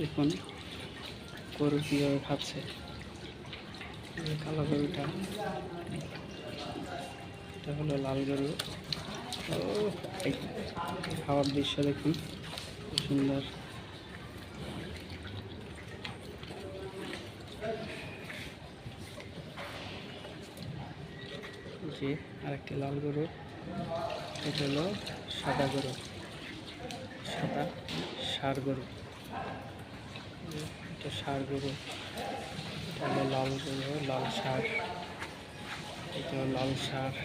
দেখুন গরু কীভাবে খাচ্ছে কালো গরুটা। এটা হলো লাল গরু। ও খাওয়ার দৃশ্য দেখুন। সুন্দর। জি আরেকটি লাল গরু। এটা হলো সাদা গরু। সাদা ষাড় গরু। এটা ষাড় গরু এটা হলো লাল গরু লাল ষাড় এটা লাল গরু।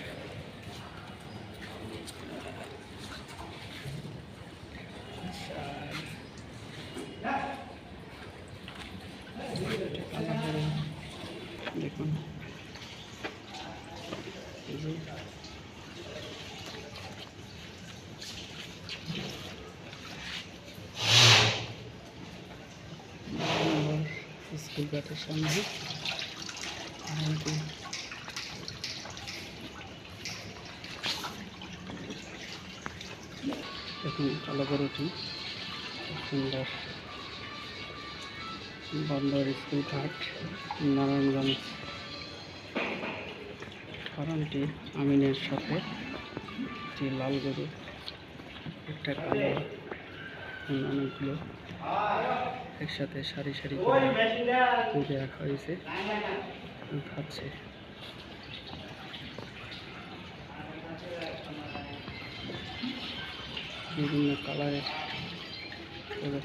দেখুন। স্কুল গেটের সামনে। মোটামুটি দেখুন কালো গরুটি খুব সুন্দর বন্দর স্কুল ঘাট, নারায়ণগঞ্জ। ফার্মটি আমিনের সাথে একটি লাল গরু, একটা কালো অনেকগুলো একসাথে সারি সারি করে রাখা হয়েছে খাচ্ছে বিভিন্ন কালারের গরু।